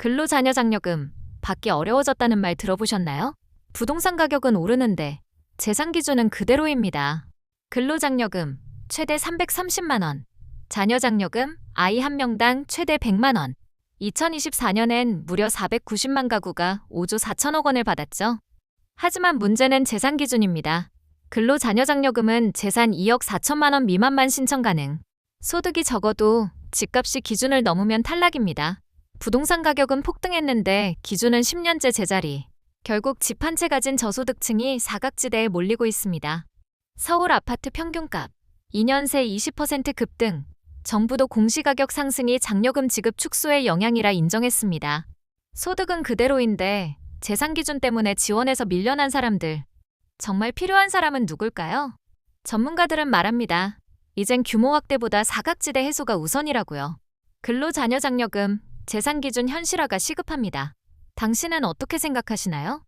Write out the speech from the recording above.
근로자녀 장려금 받기 어려워졌다는 말 들어보셨나요? 부동산 가격은 오르는데 재산 기준은 그대로입니다. 근로장려금 최대 330만 원, 자녀장려금 아이 한 명당 최대 100만 원. 2024년엔 무려 490만 가구가 5조 4천억 원을 받았죠. 하지만 문제는 재산 기준입니다. 근로자녀장려금은 재산 2억 4천만 원 미만만 신청 가능. 소득이 적어도 집값이 기준을 넘으면 탈락입니다. 부동산 가격은 폭등했는데 기준은 10년째 제자리. 결국 집 한 채 가진 저소득층이 사각지대에 몰리고 있습니다. 서울 아파트 평균값 2년 새 20% 급등. 정부도 공시가격 상승이 장려금 지급 축소에 영향이라 인정했습니다. 소득은 그대로인데 재산 기준 때문에 지원에서 밀려난 사람들. 정말 필요한 사람은 누굴까요? 전문가들은 말합니다. 이젠 규모 확대보다 사각지대 해소가 우선이라고요. 근로자녀장려금, 재산 기준 현실화가 시급합니다. 당신은 어떻게 생각하시나요?